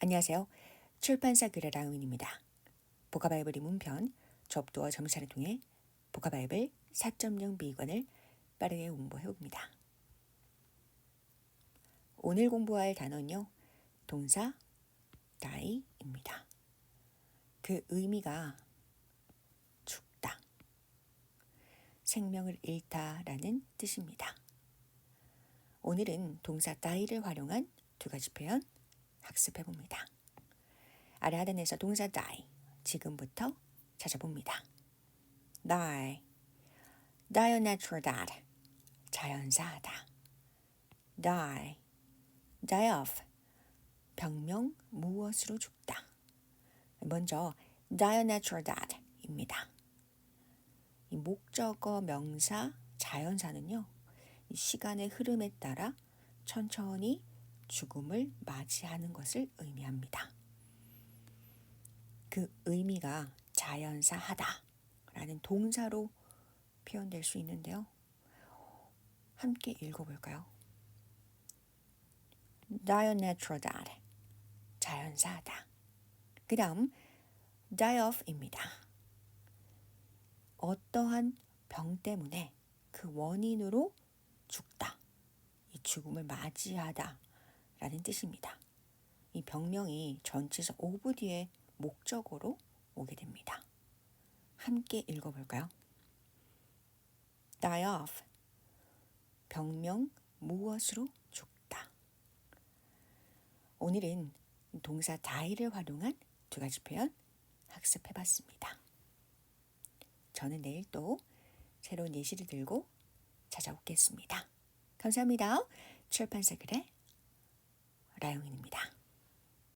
안녕하세요. 출판사 글의 라우인입니다. 보카바이블의 문편, 접두와 정사를 통해 보카바이블 4.0 비관을 빠르게 공부해 봅니다. 오늘 공부할 단어는요. 동사 die입니다. 그 의미가 죽다, 생명을 잃다라는 뜻입니다. 오늘은 동사 die를 활용한 두 가지 표현 학습해 봅니다. 아래 하단에서 동사 die 지금부터 찾아봅니다. die, die a natural death 자연사하다. die, die of 병명 무엇으로 죽다. 먼저 die a natural death입니다. 이 목적어 명사 자연사는요. 이 시간의 흐름에 따라 천천히 죽음을 맞이하는 것을 의미합니다. 그 의미가 자연사하다 라는 동사로 표현될 수 있는데요. 함께 읽어볼까요? die a natural death. 자연사하다. 그 다음 die of입니다. 어떠한 병 때문에 그 원인으로 죽다. 이 죽음을 맞이하다. 라는 뜻입니다. 이 병명이 전치사 오브 뒤에 목적어로 오게 됩니다. 함께 읽어볼까요? die of 병명 무엇으로 죽다. 오늘은 동사 die를 활용한 두 가지 표현 학습해 봤습니다. 저는 내일 또 새로운 예시를 들고 찾아오겠습니다. 감사합니다. 출판사 글의 라용인입니다.